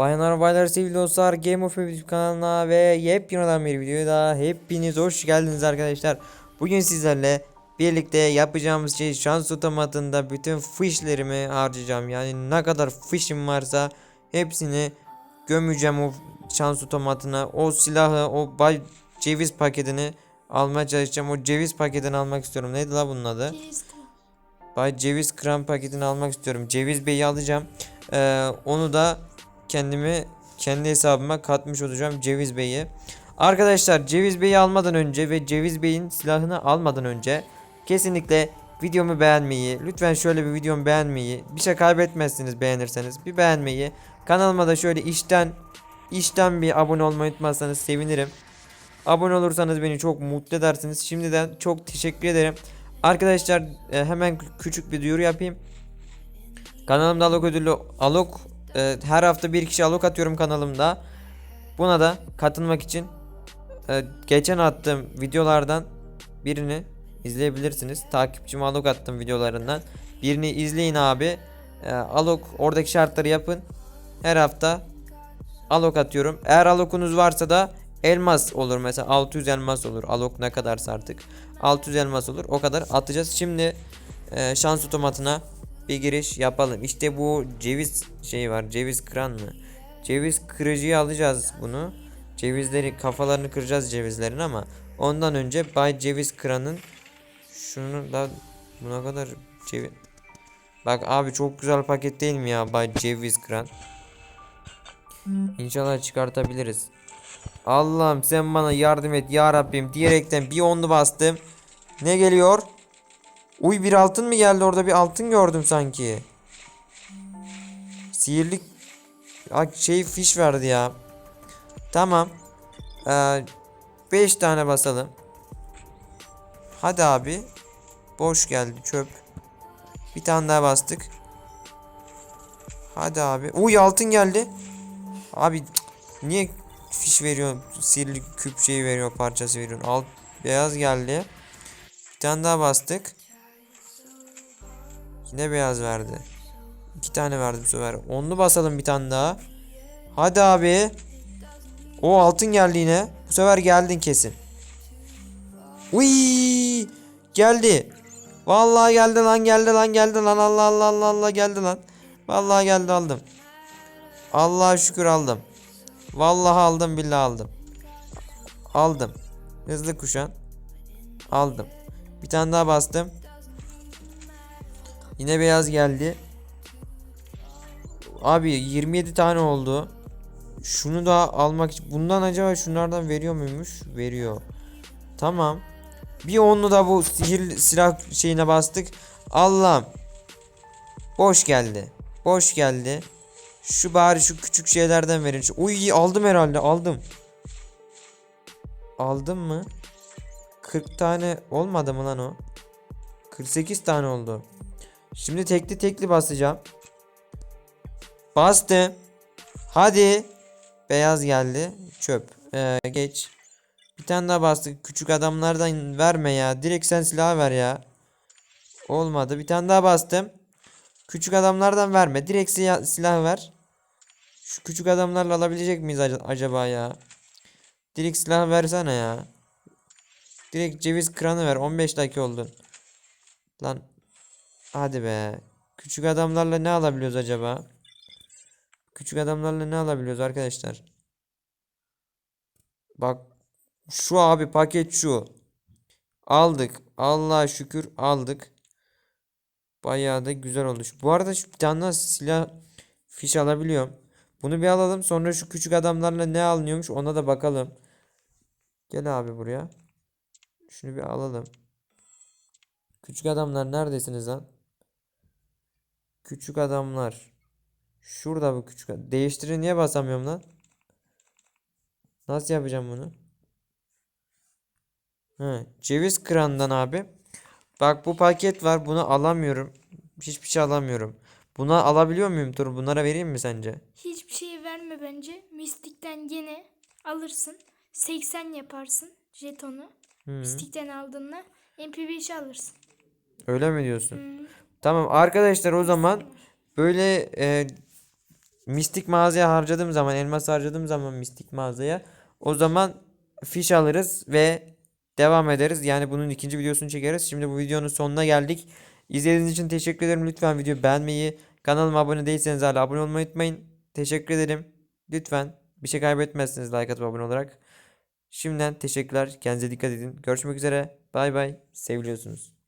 Bayanlar baylar sevgili dostlar Game of Thrones kanalına ve yepyeni bir videoya daha hepiniz hoş geldiniz arkadaşlar. Bugün sizlerle birlikte yapacağımız şey şans otomatında bütün fişlerimi harcayacağım. Yani ne kadar fişim varsa hepsini gömeceğim o şans otomatına. O silahı, o bay ceviz paketini almaya çalışacağım. O ceviz paketini almak istiyorum. Neydi la bunun adı? Ceviz. Bay Ceviz Kram paketini almak istiyorum. Ceviz Bey'i alacağım. Ee, onu da kendimi kendi hesabıma katmış olacağım Ceviz Bey'i. Arkadaşlar Ceviz Bey'i almadan önce ve Ceviz Bey'in silahını almadan önce kesinlikle videomu beğenmeyi, lütfen şöyle bir videomu beğenmeyi, bir şey kaybetmezsiniz beğenirseniz bir beğenmeyi, kanalıma da şöyle işten işten bir abone olmayı unutmazsanız sevinirim. Abone olursanız beni çok mutlu edersiniz. Şimdiden çok teşekkür ederim. Arkadaşlar e, hemen kü- küçük bir duyuru yapayım. Kanalımda Alok ödüllü Alok e, her hafta bir kişi Alok atıyorum kanalımda. Buna da katılmak için e, geçen attığım videolardan birini izleyebilirsiniz. Takipçime Alok attım videolarından. Birini izleyin abi. E, Alok oradaki şartları yapın. Her hafta Alok atıyorum. Eğer Alok'unuz varsa da elmas olur mesela 600 elmas olur. Alok ne kadarsa artık. 600 elmas olur. O kadar atacağız. Şimdi e, şans otomatına bir giriş yapalım. İşte bu ceviz şey var. Ceviz kıran mı? Ceviz kırıcıyı alacağız bunu. Cevizleri kafalarını kıracağız cevizlerin ama ondan önce Bay Ceviz Kıran'ın şunu da buna kadar ceviz Bak abi çok güzel paket değil mi ya Bay Ceviz Kıran? İnşallah çıkartabiliriz. Allah'ım sen bana yardım et ya Rabbim diyerekten bir onlu bastım. Ne geliyor? Uy bir altın mı geldi orada bir altın gördüm sanki. Sihirli şey fiş verdi ya. Tamam. 5 tane basalım. Hadi abi. Boş geldi çöp. Bir tane daha bastık. Hadi abi. Uy altın geldi. Abi niye fiş veriyor? Sihirli küp şeyi veriyor parçası veriyor. Alt beyaz geldi. Bir tane daha bastık. Yine beyaz verdi. İki tane verdi bu sefer. Onlu basalım bir tane daha. Hadi abi. O altın geldi yine. Bu sefer geldin kesin. Uy! Geldi. Vallahi geldi lan geldi lan geldi lan Allah Allah Allah Allah geldi lan. Vallahi geldi aldım. Allah'a şükür aldım. Vallahi aldım billahi aldım. Aldım. Hızlı kuşan. Aldım. Bir tane daha bastım. Yine beyaz geldi. Abi 27 tane oldu. Şunu da almak için. Bundan acaba şunlardan veriyor muymuş? Veriyor. Tamam. Bir onlu da bu sihir silah şeyine bastık. Allah'ım. Boş geldi. Boş geldi. Şu bari şu küçük şeylerden verin. Uy aldım herhalde aldım. Aldım mı? 40 tane olmadı mı lan o? 48 tane oldu. Şimdi tekli tekli basacağım. Bastım. Hadi. Beyaz geldi. Çöp. Ee, geç. Bir tane daha bastık. Küçük adamlardan verme ya. Direkt sen silah ver ya. Olmadı. Bir tane daha bastım. Küçük adamlardan verme. Direkt silah, ver. Şu küçük adamlarla alabilecek miyiz ac- acaba ya? Direkt silah versene ya. Direkt ceviz kıranı ver. 15 dakika oldu. Lan. Hadi be. Küçük adamlarla ne alabiliyoruz acaba? Küçük adamlarla ne alabiliyoruz arkadaşlar? Bak. Şu abi paket şu. Aldık. Allah'a şükür aldık. Bayağı da güzel oldu. Şu- Bu arada şu bir silah fiş alabiliyorum. Bunu bir alalım. Sonra şu küçük adamlarla ne alınıyormuş ona da bakalım. Gel abi buraya. Şunu bir alalım. Küçük adamlar neredesiniz lan? Küçük adamlar. Şurada bu küçük. ad- Değiştiri niye basamıyorum lan? Nasıl yapacağım bunu? He, ceviz kırandan abi. Bak bu paket var. Bunu alamıyorum. Hiçbir şey alamıyorum. Buna alabiliyor muyum Tur? Bunlara vereyim mi sence? Hiçbir şey verme bence. Mistikten gene alırsın. 80 yaparsın jetonu. Hı. Mistikten aldığında MP5 alırsın. Öyle mi diyorsun? Hı. Tamam arkadaşlar o zaman böyle e, mistik mağazaya harcadığım zaman elmas harcadığım zaman mistik mağazaya o zaman fiş alırız ve devam ederiz. Yani bunun ikinci videosunu çekeriz. Şimdi bu videonun sonuna geldik. İzlediğiniz için teşekkür ederim. Lütfen videoyu beğenmeyi, kanalıma abone değilseniz hala abone olmayı unutmayın. Teşekkür ederim. Lütfen bir şey kaybetmezsiniz like atıp abone olarak. Şimdiden teşekkürler. Kendinize dikkat edin. Görüşmek üzere. Bay bay. Seviliyorsunuz.